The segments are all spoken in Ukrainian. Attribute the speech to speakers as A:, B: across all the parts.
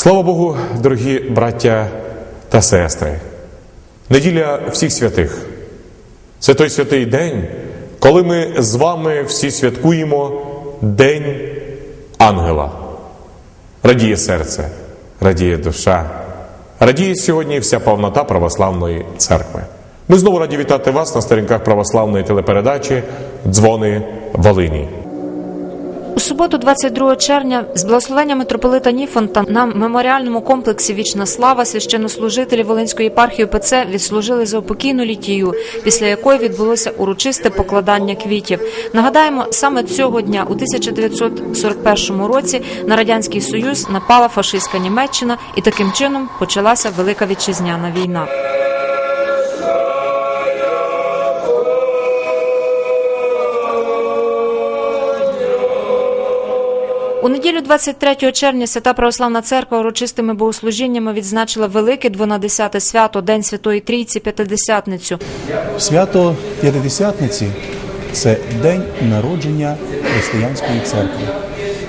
A: Слава Богу, дорогі браття та сестри. Неділя всіх святих. Це той святий день, коли ми з вами всі святкуємо День ангела. Радіє серце, радіє душа, радіє сьогодні вся повнота православної церкви. Ми знову раді вітати вас на сторінках православної телепередачі Дзвони Волині.
B: У суботу, 22 червня, з благословення митрополита Ніфонта на меморіальному комплексі Вічна слава священнослужителі Волинської єпархії ПЦ відслужили за упокійну літію, після якої відбулося урочисте покладання квітів. Нагадаємо, саме цього дня, у 1941 році, на радянський союз напала фашистська Німеччина, і таким чином почалася Велика вітчизняна війна. У неділю 23 червня Свята Православна Церква урочистими богослужіннями відзначила велике 12 свято День Святої Трійці П'ятидесятницю.
C: Свято П'ятидесятниці це день народження християнської церкви.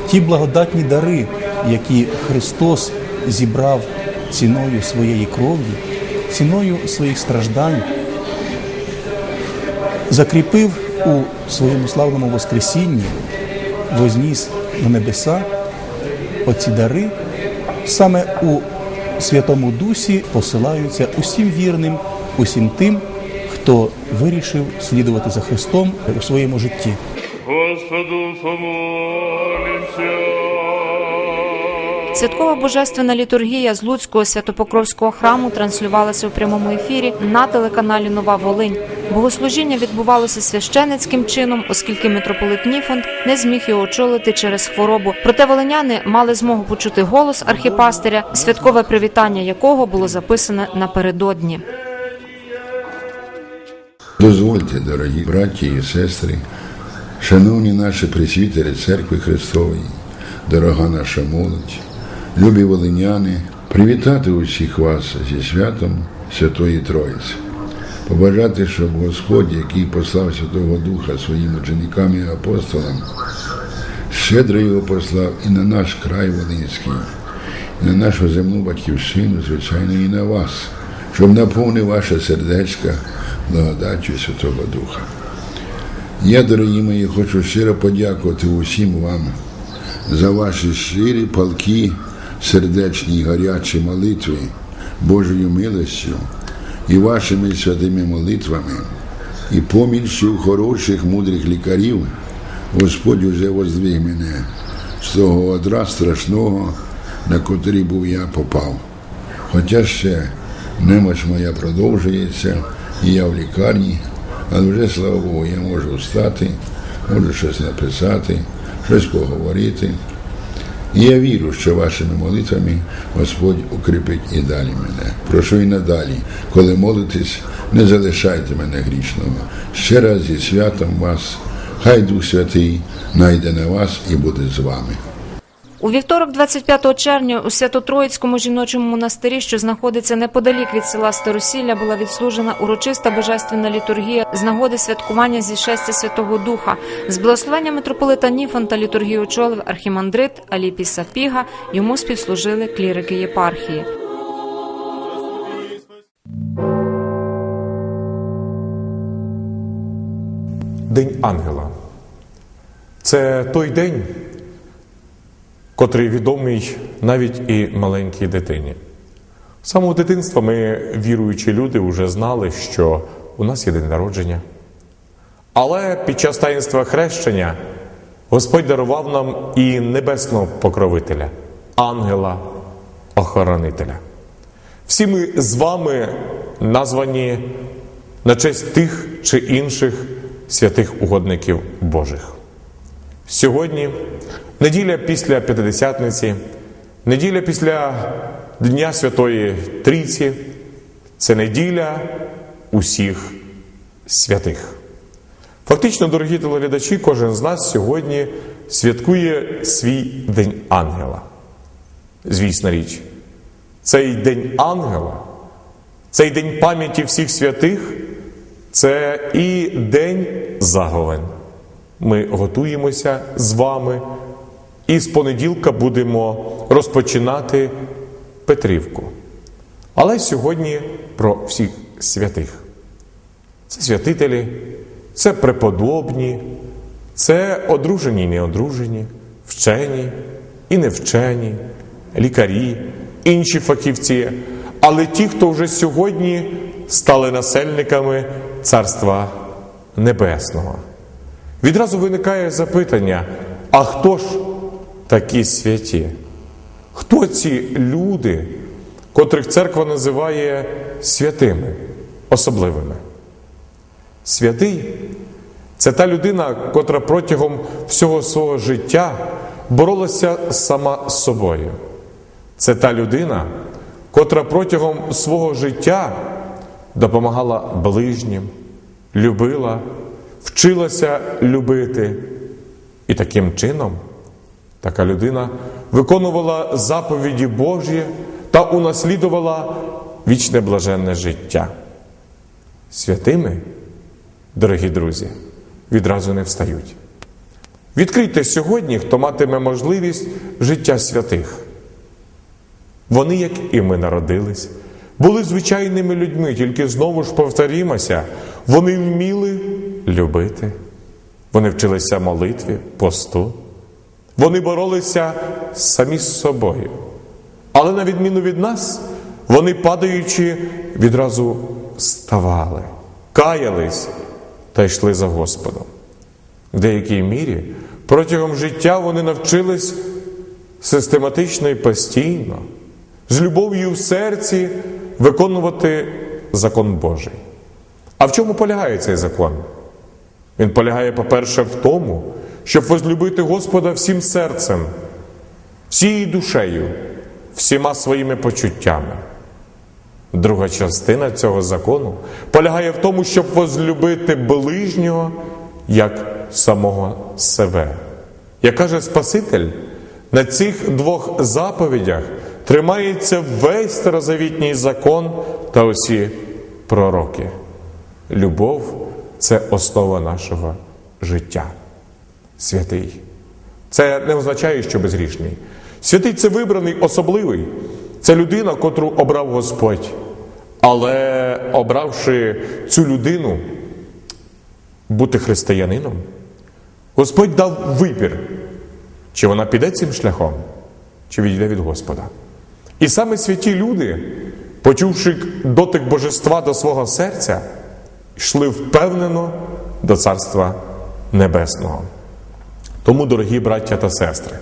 C: Ті благодатні дари, які Христос зібрав ціною своєї крові, ціною своїх страждань, закріпив у своєму славному Воскресінні, возніс на небеса оці дари саме у Святому Дусі посилаються усім вірним, усім тим, хто вирішив слідувати за Христом у своєму житті.
D: Господу помолимся.
B: Святкова божественна літургія з Луцького святопокровського храму транслювалася у прямому ефірі на телеканалі Нова Волинь. Богослужіння відбувалося священицьким чином, оскільки митрополит Ніфонт не зміг його очолити через хворобу. Проте волиняни мали змогу почути голос архіпастиря, святкове привітання якого було записане напередодні.
E: Дозвольте, дорогі браті і сестри, шановні наші присвітери Церкви Христової, дорога наша молодь, любі волиняни, привітати усіх вас зі святом Святої Троїці, побажати, щоб Господь, який послав Святого Духа своїм ученикам і апостолам, щедро його послав і на наш край Волинський, і на нашу земну батьківщину, звичайно, і на вас, щоб наповнив ваше сердечко благодаттю Святого Духа. Я, дорогі мої, хочу щиро подякувати усім вам за ваші щирі, палкі, сердечні гарячі молитви Божою милостю і вашими святими молитвами, і поміччю хороших, мудрих лікарів Господь уже воздвиг мене з того одра страшного, на котрий був я попав. Хоча ще немощ моя продовжується, і я в лікарні, але вже, слава Богу, я можу встати, можу щось написати, щось поговорити. Я вірю, що вашими молитвами Господь укріпить і далі мене. Прошу і надалі, коли молитесь, не залишайте мене грішного. Ще раз зі святом вас, хай Дух Святий найде на вас і буде з вами.
B: У вівторок, 25 червня, у Свято-Троїцькому жіночому монастирі, що знаходиться неподалік від села Старосілля, була відслужена урочиста божественна літургія з нагоди святкування зішестя Святого Духа. З благословення митрополита Ніфонта літургію очолив архімандрит Аліпій Сапіга. Йому співслужили клірики єпархії.
A: День ангела. Це той день, котрий відомий навіть і маленькій дитині. З самого дитинства ми, віруючі люди, вже знали, що у нас є день народження. Але під час таїнства хрещення Господь дарував нам і небесного покровителя, ангела, охоронителя. Всі ми з вами названі на честь тих чи інших святих угодників Божих. Сьогодні неділя після П'ятидесятниці, неділя після Дня Святої Трійці це неділя усіх святих. Фактично, дорогі телеглядачі, кожен з нас сьогодні святкує свій День Ангела. Звісна річ, цей День Ангела, цей день пам'яті всіх святих це і день заговен. Ми готуємося з вами і з понеділка будемо розпочинати Петрівку. Але сьогодні про всіх святих. Це святителі, це преподобні, це одружені і неодружені, вчені і невчені, лікарі, інші фахівці, але ті, хто вже сьогодні стали насельниками Царства Небесного. Відразу виникає запитання: а хто ж такі святі? Хто ці люди, котрих церква називає святими, особливими? Святий це та людина, котра протягом всього свого життя боролася сама з собою. Це та людина, котра протягом свого життя допомагала ближнім, любила, вчилася любити. І таким чином така людина виконувала заповіді Божі та унаслідувала вічне блаженне життя. Святими, дорогі друзі, відразу не встають. Відкрийте сьогодні, хто матиме можливість життя святих. Вони, як і ми народились, були звичайними людьми, тільки знову ж повторімося, вони вміли любити, вони вчилися молитві, посту, вони боролися самі з собою. Але на відміну від нас, вони, падаючи, відразу ставали, каялись та йшли за Господом. В деякій мірі протягом життя вони навчились систематично і постійно, з любов'ю в серці виконувати закон Божий. А в чому полягає цей закон? Він полягає, по-перше, в тому, щоб возлюбити Господа всім серцем, всією душею, всіма своїми почуттями. Друга частина цього закону полягає в тому, щоб возлюбити ближнього як самого себе. Як каже Спаситель, на цих двох заповідях тримається весь старозавітній закон та усі пророки. Любов це основа нашого життя. Святий. Це не означає, що безгрішний. Святий це вибраний, особливий. Це людина, котру обрав Господь. Але обравши цю людину бути християнином, Господь дав вибір, чи вона піде цим шляхом, чи відійде від Господа. І саме святі люди, почувши дотик божества до свого серця, йшли впевнено до Царства Небесного. Тому, дорогі браття та сестри,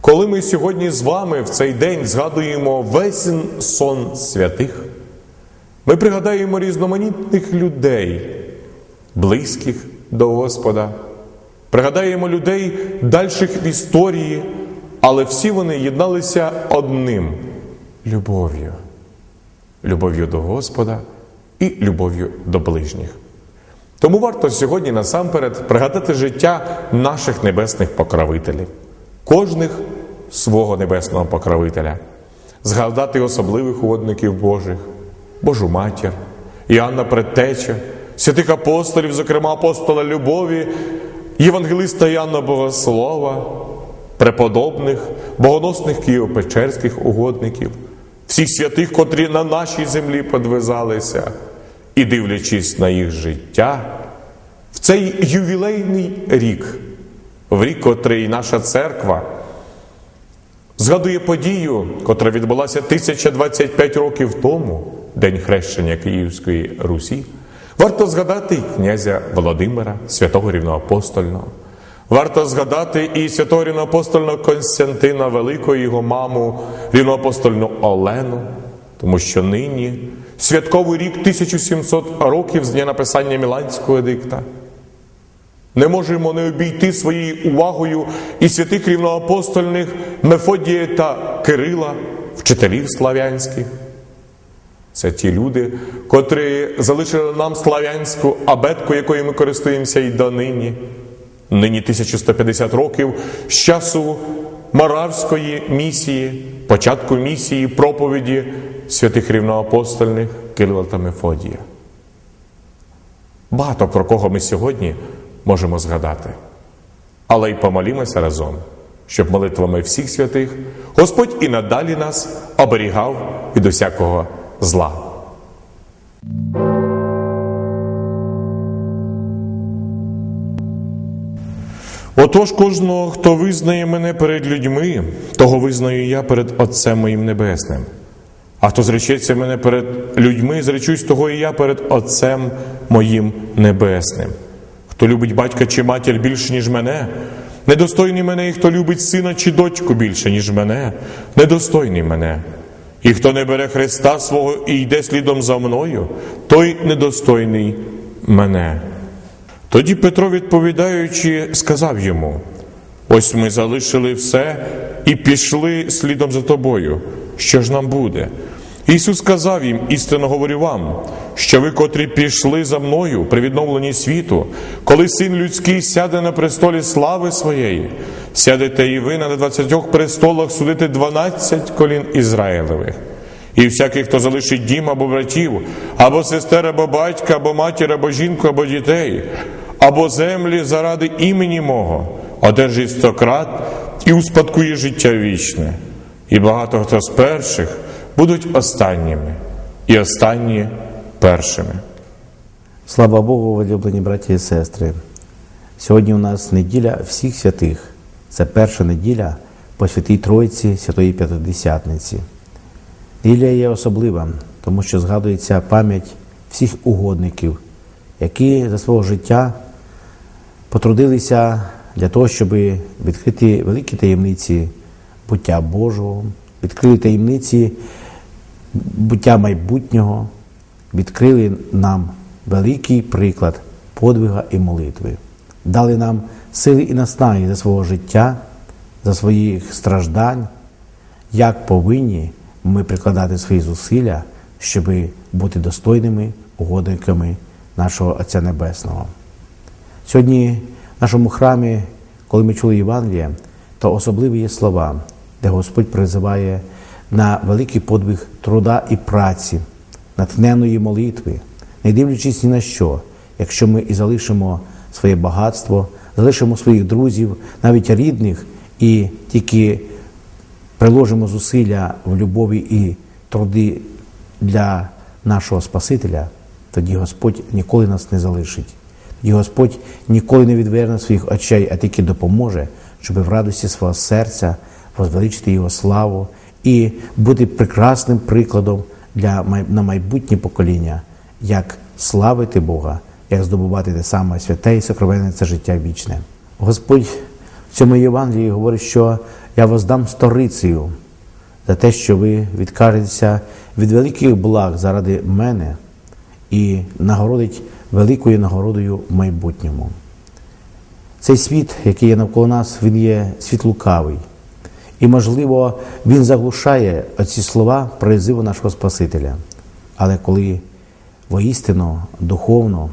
A: коли ми сьогодні з вами в цей день згадуємо весь сон святих, ми пригадаємо різноманітних людей, близьких до Господа, пригадаємо людей дальших в історії, але всі вони єдналися одним любов'ю, любов'ю до Господа і любов'ю до ближніх. Тому варто сьогодні насамперед пригадати життя наших небесних покровителів, кожних свого небесного покровителя, згадати особливих угодників Божих, Божу матір, Іоанна Предтеча, святих апостолів, зокрема апостола Любові, Євангелиста Іоанна Богослова, преподобних, богоносних києво-печерських угодників, всіх святих, котрі на нашій землі подвизалися, і дивлячись на їх життя, в цей ювілейний рік, в рік, котрий наша церква згадує подію, котра відбулася 1025 років тому, День хрещення Київської Русі, варто згадати князя Володимира, святого рівноапостольного. Варто згадати і святого рівноапостольного Константина Великого, його маму, рівноапостольну Олену, тому що нині святковий рік 1700 років з дня написання Міланського едикта. Не можемо не обійти своєю увагою і святих рівноапостольних Мефодія та Кирила, вчителів славянських. Це ті люди, котрі залишили нам славянську абетку, якою ми користуємося і донині. Нині 1150 років з часу Моравської місії, початку місії проповіді святих рівноапостольних Кирила та Мефодія. Багато про кого ми сьогодні можемо згадати. Але й помолімося разом щоб молитвами всіх святих Господь і надалі нас оберігав від усякого зла. Отож, кожного, хто визнає мене перед людьми, того визнаю я перед Отцем моїм Небесним. А хто зречеться мене перед людьми, зречусь того і я перед Отцем моїм Небесним. Хто любить батька чи матір більше, ніж мене, недостойний мене, і хто любить сина чи дочку більше, ніж мене, недостойний мене. І хто не бере Христа свого і йде слідом за мною, той недостойний мене. Тоді Петро, відповідаючи, сказав йому: Ось ми залишили все і пішли слідом за тобою. Що ж нам буде? Ісус сказав їм, істинно говорю вам, що ви, котрі пішли за мною при відновленні світу, коли син людський сяде на престолі слави своєї, сядете і ви на двадцятьох престолах судити дванадцять колін Ізраїлевих. І всякий, хто залишить дім або братів, або сестер, або батька, або матір, або жінку, або дітей, або землі заради імені мого, одержить стократ і успадкує життя вічне. І багато хто з перших будуть останніми, і останні першими.
F: Слава Богу, улюблені браті і сестри. Сьогодні у нас неділя всіх святих. Це перша неділя по Святій Тройці Святої П'ятидесятниці. Неділя є особлива, тому що згадується пам'ять всіх угодників, які за свого життя потрудилися для того, щоб відкрити великі таємниці буття Божого, відкрили таємниці буття майбутнього, відкрили нам великий приклад подвига і молитви, дали нам сили і наснаги за свого життя, за своїх страждань, як повинні ми прикладати свої зусилля, щоб бути достойними угодниками нашого Отця Небесного. Сьогодні в нашому храмі, коли ми чули Євангеліє, то особливі є слова, де Господь призиває на великий подвиг труда і праці, натхненої молитви, не дивлячись ні на що, якщо ми і залишимо своє багатство, залишимо своїх друзів, навіть рідних, і тільки приложимо зусилля в любові і труди для нашого Спасителя, тоді Господь ніколи нас не залишить. Тоді Господь ніколи не відверне своїх очей, а тільки допоможе, щоб в радості свого серця возвеличити Його славу і бути прекрасним прикладом для на майбутнє покоління, як славити Бога, як здобувати те саме святе і сокровенне це життя вічне. Господь в цьому Євангелії говорить, що я вас дам сторицею за те, що ви відкажетеся від великих благ заради мене і нагородить великою нагородою в майбутньому. Цей світ, який є навколо нас, він є світ лукавий. І, можливо, він заглушає оці слова призиву нашого Спасителя. Але коли воістину, духовно,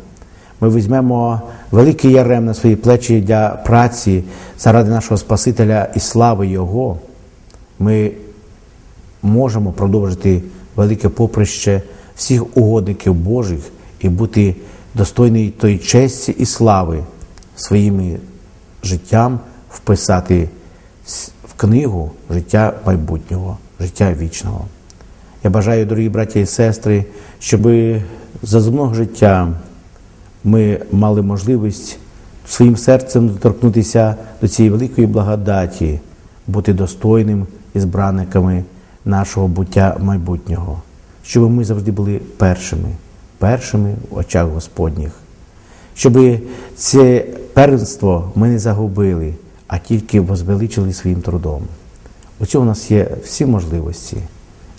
F: ми візьмемо великий ярем на свої плечі для праці заради нашого Спасителя і слави Його, ми можемо продовжити велике поприще всіх угодників Божих і бути достойний тої честі і слави своїми життям вписати в книгу життя майбутнього, життя вічного. Я бажаю, дорогі браті і сестри, щоб за земного життя ми мали можливість своїм серцем доторкнутися до цієї великої благодаті, бути достойним ізбранниками нашого буття майбутнього, щоб ми завжди були першими, першими в очах Господніх, щоб це первенство ми не загубили, а тільки возвеличили своїм трудом. У цьому у нас є всі можливості.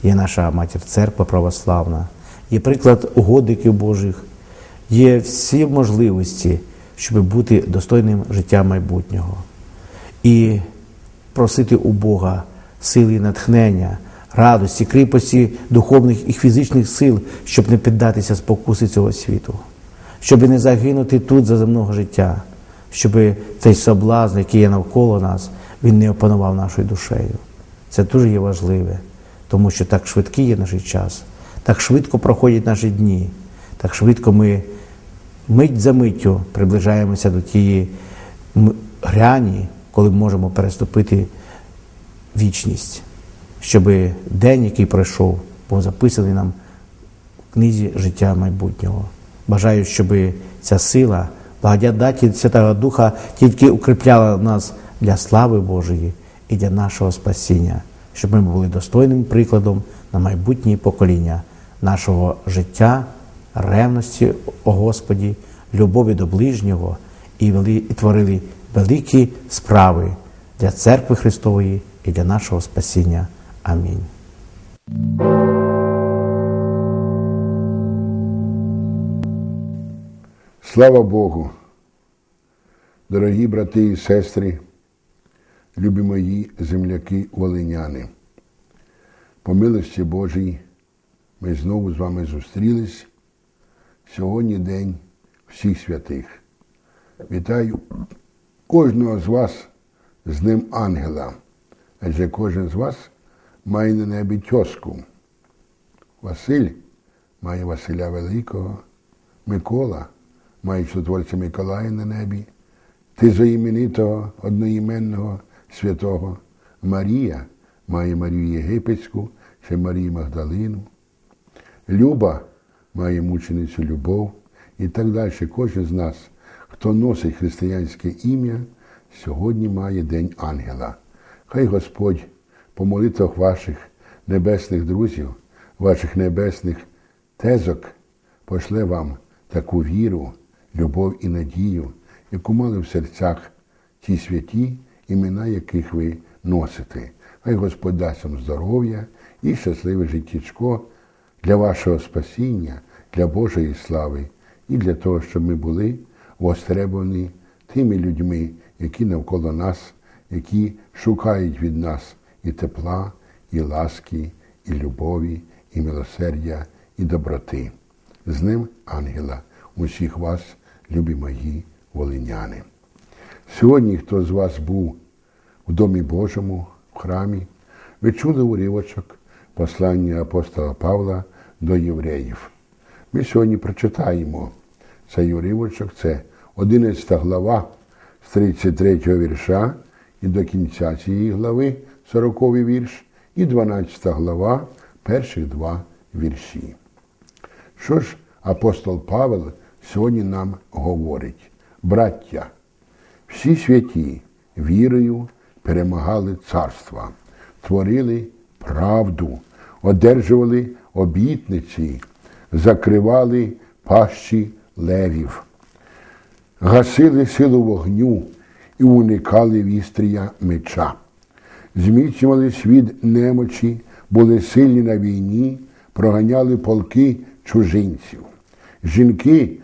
F: Є наша матір церква православна, є приклад угодників Божих, є всі можливості, щоб бути достойним життя майбутнього. І просити у Бога сили і натхнення, радості, кріпості духовних і фізичних сил, щоб не піддатися спокуси цього світу, щоб не загинути тут за земного життя, щоб цей соблазн, який є навколо нас, він не опанував нашою душею. Це дуже є важливе, тому що так швидкий є наш час, так швидко проходять наші дні, так швидко ми мить за миттю приближаємося до тієї грані, коли можемо переступити вічність, щоб день, який пройшов, був записаний нам в книзі життя майбутнього. Бажаю, щоб ця сила, благодаті Святого Духа тільки укріпляла нас для слави Божої і для нашого спасіння, щоб ми були достойним прикладом на майбутнє покоління нашого життя, ревності о Господі, любові до ближнього і, вели, і творили великі справи для церкви Христової і для нашого спасіння. Амінь.
E: Слава Богу, дорогі брати і сестри, любі мої земляки волиняни. По милості Божій ми знову з вами зустрілись. Сьогодні День всіх святих. Вітаю кожного з вас з Днем Ангела, адже кожен з вас має на небі тьоску. Василь має Василя Великого, Микола має чудотворця Миколая на небі, ти за іменитого одноіменного святого Марія має Марію Єгипетську чи Марію Магдалину. Люба має мученицю любов і так далі. Кожен з нас, хто носить християнське ім'я, сьогодні має День Ангела. Хай Господь по молитвах ваших небесних друзів, ваших небесних тезок пошле вам таку віру, любов і надію, яку мали в серцях ті святі, імена яких ви носите. Хай Господь дасть вам здоров'я і щасливе життячко для вашого спасіння, для Божої слави і для того, щоб ми були востребовані тими людьми, які навколо нас, які шукають від нас і тепла, і ласки, і любові, і милосердя, і доброти. З ним ангела, усіх вас, любі мої волиняни. Сьогодні, хто з вас був в Домі Божому, в храмі, ви чули уривочок послання апостола Павла до євреїв. Ми сьогодні прочитаємо цей уривочок, це 11 глава з 33 вірша і до кінця цієї глави, 40 вірш, і 12 глава, перших два вірші. Що ж апостол Павел сьогодні нам говорить? Браття, всі святі вірою перемагали царства, творили правду, одержували обітниці, закривали пащі левів, гасили силу вогню і уникали вістрія меча, зміцнювали світ немочі, були сильні на війні, проганяли полки чужинців. Жінки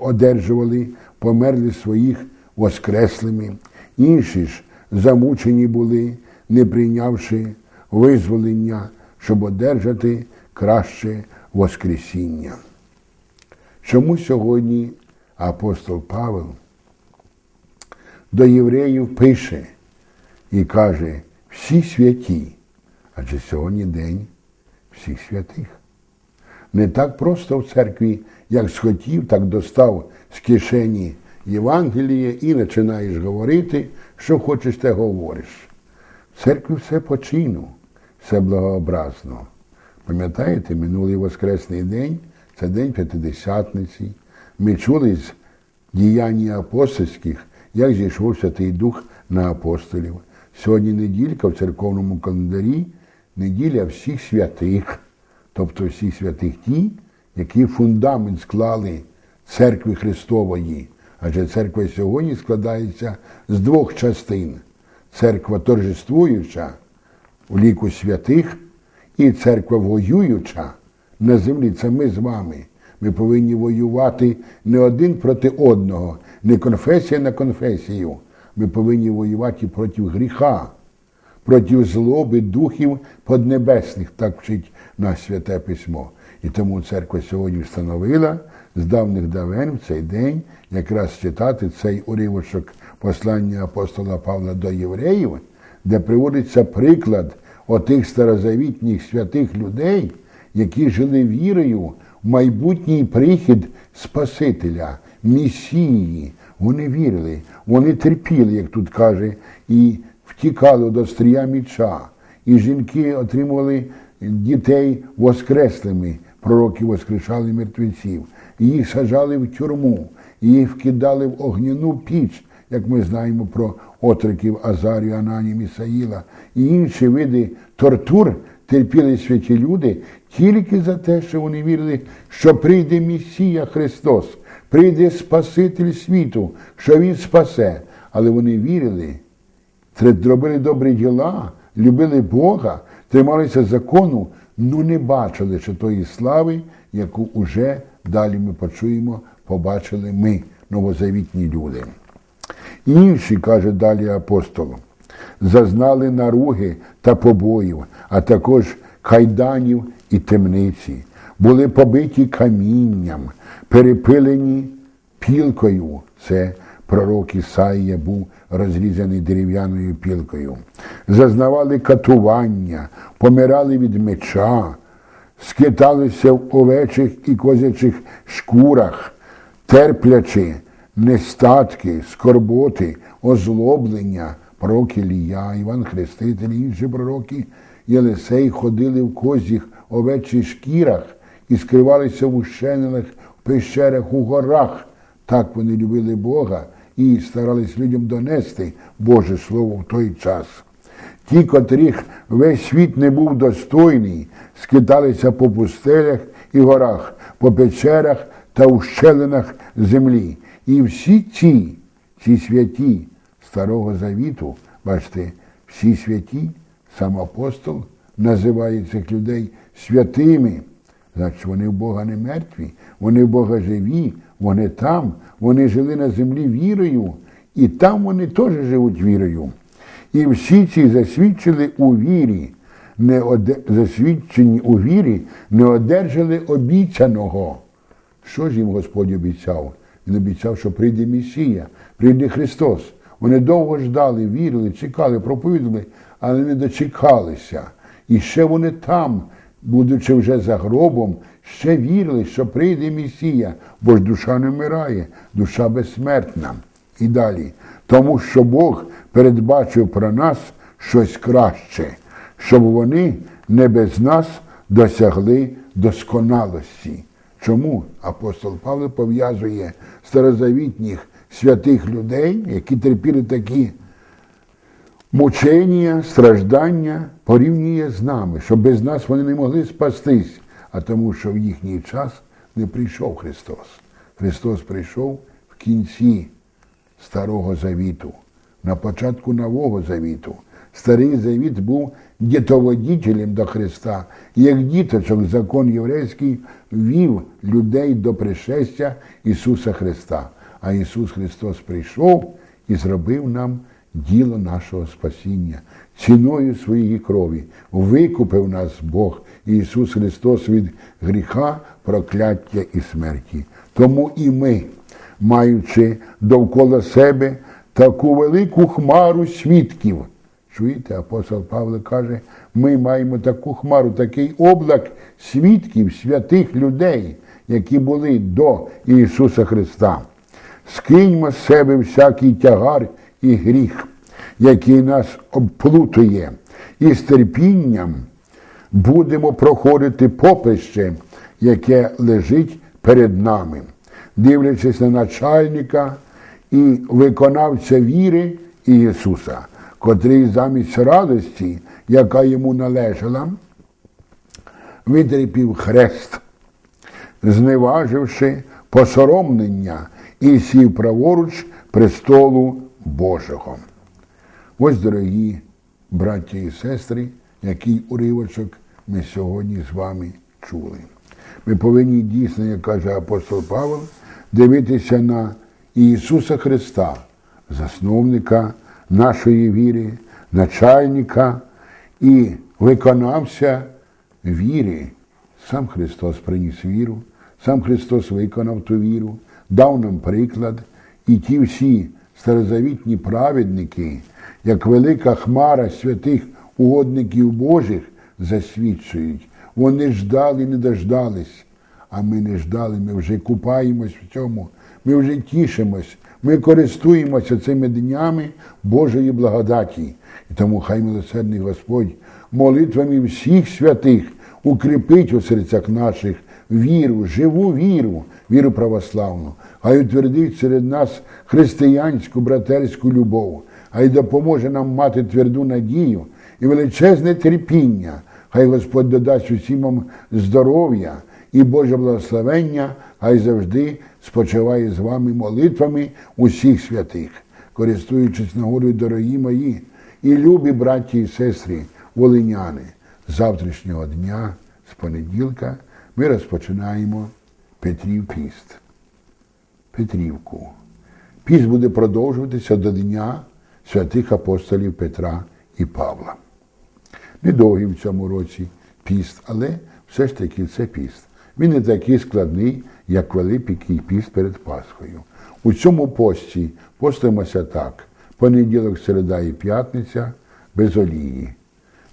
E: одержували, померли своїх воскреслими, інші ж замучені були, не прийнявши визволення, щоб одержати краще Воскресіння. Чому сьогодні апостол Павел до євреїв пише і каже, всі святі, адже сьогодні день всіх святих. Не так просто в церкві, як схотів, так достав з кишені Євангеліє і починаєш говорити, що хочеш, те говориш. В церкві все по чину, все благообразно. Пам'ятаєте, минулий Воскресний день це день П'ятидесятниці. Ми чули з діяння апостольських, як зійшов Святий Дух на апостолів. Сьогодні неділька в церковному календарі, неділя всіх святих, тобто всіх святих ті, які фундамент склали церкви Христової. Адже церква сьогодні складається з двох частин: церква торжествуюча у ліку святих і церква воююча на землі. Це ми з вами. Ми повинні воювати не один проти одного, не конфесія на конфесію. Ми повинні воювати проти гріха, проти злоби духів поднебесних, так вчить нас святе письмо. І тому церква сьогодні встановила з давних давен в цей день якраз читати цей уривочок послання апостола Павла до євреїв, де приводиться приклад отих старозавітніх святих людей, які жили вірою в майбутній прихід Спасителя, Месії, Вони вірили, вони терпіли, як тут каже, і втікали до стрія міча. І жінки отримували дітей воскреслими, пророки воскрешали мертвеців. Їх сажали в тюрму, їх вкидали в огняну піч, як ми знаємо про отриків Азарію, Анані, Місаїла і інші види тортур терпіли святі люди тільки за те, що вони вірили, що прийде Месія Христос, прийде Спаситель світу, що Він спасе. Але вони вірили, робили добрі діла, любили Бога, трималися закону, ну не бачили ще тої слави, яку уже далі ми почуємо, побачили ми, новозавітні люди. Інші, каже далі апостол, зазнали наруги та побоїв, а також кайданів і темниці, були побиті камінням, перепилені пілкою. Це пророк Ісаїя був розрізаний дерев'яною пілкою. Зазнавали катування, помирали від меча, скиталися в овечих і козячих шкурах, терплячи нестатки, скорботи, озлоблення, пророк Ілія, Іван Хреститель, і інші пророки Єлисей ходили в козіх овечих шкірах і скривалися в ущелинах, в пещерах, у горах. Так вони любили Бога і старались людям донести Боже Слово в той час. Ті, котрих весь світ не був достойний, скиталися по пустелях і горах, по печерах та ущелинах землі. І всі ці, ці святі Старого Завіту, бачите, всі святі, сам апостол називає цих людей святими. Значить, вони в Бога не мертві, вони в Бога живі, вони там, вони жили на землі вірою, і там вони теж живуть вірою. І всі ці засвідчили у вірі, не оде... засвідчені у вірі, не одержали обіцяного. Що ж їм Господь обіцяв? Він обіцяв, що прийде Месія, прийде Христос. Вони довго ждали, вірили, чекали, проповідали, але не дочекалися. І ще вони там, будучи вже за гробом, ще вірили, що прийде Месія, бо ж душа не вмирає, душа безсмертна. І далі. Тому що Бог передбачив про нас щось краще, щоб вони не без нас досягли досконалості. Чому апостол Павло пов'язує старозавітніх святих людей, які терпіли такі мучення, страждання, порівнює з нами, що без нас вони не могли спастись, а тому, що в їхній час не прийшов Христос. Христос прийшов в кінці Старого Завіту, на початку Нового Завіту. Старий Завіт був дітоводітелем до Христа. Як діточок закон єврейський вів людей до пришестя Ісуса Христа. А Ісус Христос прийшов і зробив нам діло нашого спасіння. Ціною своєї крові викупив нас Бог Ісус Христос від гріха, прокляття і смерті. Тому і ми, маючи довкола себе таку велику хмару свідків. Чуєте, апостол Павло каже, ми маємо таку хмару, такий облак свідків, святих людей, які були до Ісуса Христа. Скиньмо з себе всякий тягар і гріх, який нас обплутує, і з терпінням будемо проходити попище, яке лежить перед нами, дивлячись на начальника і виконавця віри Ісуса, котрий замість радості, яка йому належала, витерпів хрест, зневаживши посоромлення і сів праворуч престолу Божого. Ось, дорогі браті і сестри, який уривочок ми сьогодні з вами чули. Ми повинні дійсно, як каже апостол Павло, дивитися на Ісуса Христа, засновника нашої віри, начальника і виконавця віри. Сам Христос приніс віру, сам Христос виконав ту віру, дав нам приклад, і ті всі старозавітні праведники, як велика хмара святих угодників Божих, засвідчують. Вони ждали, не дождались, а ми не ждали, ми вже купаємось в цьому, ми вже тішимось, Ми користуємося цими днями Божої благодаті. І тому хай милосердний Господь молитвами всіх святих укріпить у серцях наших віру, живу віру, віру православну, хай утвердить серед нас християнську братерську любов, хай допоможе нам мати тверду надію і величезне терпіння. Хай Господь додасть усім вам здоров'я і Боже благословення, хай завжди спочиває з вами молитвами усіх святих, користуючись нагодою, дорогі мої, і любі браті і сестри, волиняни, завтрашнього дня, з понеділка, ми розпочинаємо Петрів піст. Петрівку. Піст буде продовжуватися до Дня святих апостолів Петра і Павла. Недовгий в цьому році піст, але все ж таки це піст. Він не такий складний, як Великий піст перед Пасхою. У цьому пості постимося так: понеділок, середа і п'ятниця без олії,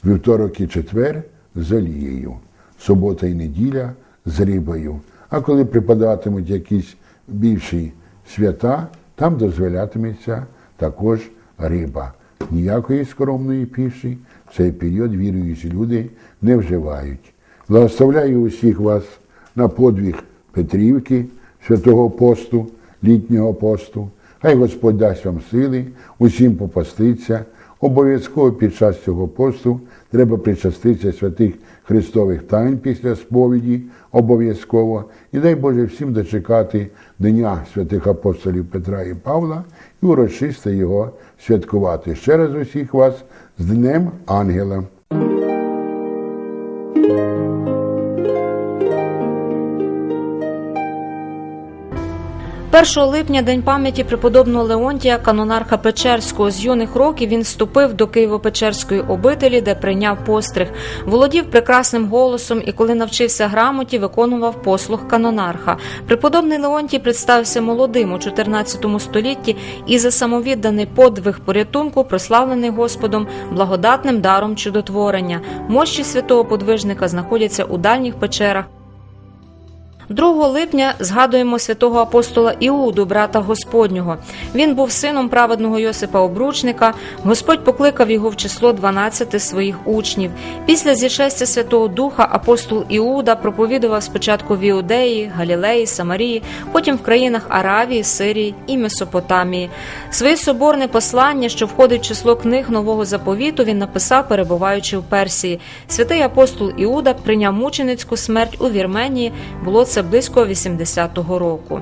E: вівторок і четвер з олією, субота і неділя з рибою. А коли припадатимуть якісь більші свята, там дозволятиметься також риба. Ніякої скромної піші в цей період віруючі люди не вживають. Благословляю усіх вас на подвиг Петрівки, святого посту, літнього посту. Хай Господь дасть вам сили, усім попаститься. Обов'язково під час цього посту треба причаститися святих Христових тайн після сповіді, обов'язково. І дай Боже всім дочекати Дня святих апостолів Петра і Павла і урочисто його святкувати. Ще раз усіх вас з Днем Ангела.
B: 1 липня день пам'яті преподобного Леонтія, канонарха Печерського. З юних років він вступив до Києво-Печерської обителі, де прийняв постриг. Володів прекрасним голосом і, коли навчився грамоті, виконував послуг канонарха. Преподобний Леонтій представився молодим у 14 столітті і за самовідданий подвиг порятунку, прославлений Господом благодатним даром чудотворення. Мощі святого подвижника знаходяться у дальніх печерах. 2 липня згадуємо святого апостола Іуду, брата Господнього. Він був сином праведного Йосипа Обручника. Господь покликав його в число 12 своїх учнів. Після зішестя Святого Духа апостол Іуда проповідував спочатку в Іудеї, Галілеї, Самарії, потім в країнах Аравії, Сирії і Месопотамії. Своє соборне послання, що входить в число книг нового заповіту, він написав, перебуваючи в Персії. Святий апостол Іуда прийняв мученицьку смерть у Вірменії. Було це близько 80-го року.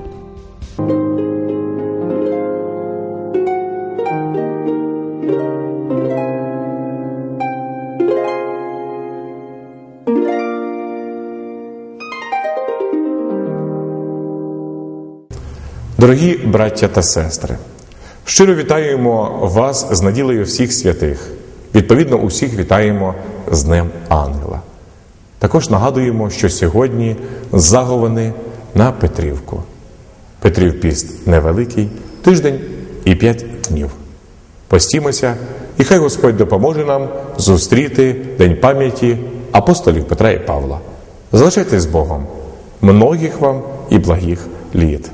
A: Дорогі браття та сестри, щиро вітаємо вас з наділею всіх святих. Відповідно, усіх вітаємо з Днем Ангела. Також нагадуємо, що сьогодні заговини на Петрівку. Петрів піст невеликий, тиждень і п'ять днів. Постімося, і хай Господь допоможе нам зустріти День пам'яті апостолів Петра і Павла. Залишайтесь з Богом, многих вам і благих літ.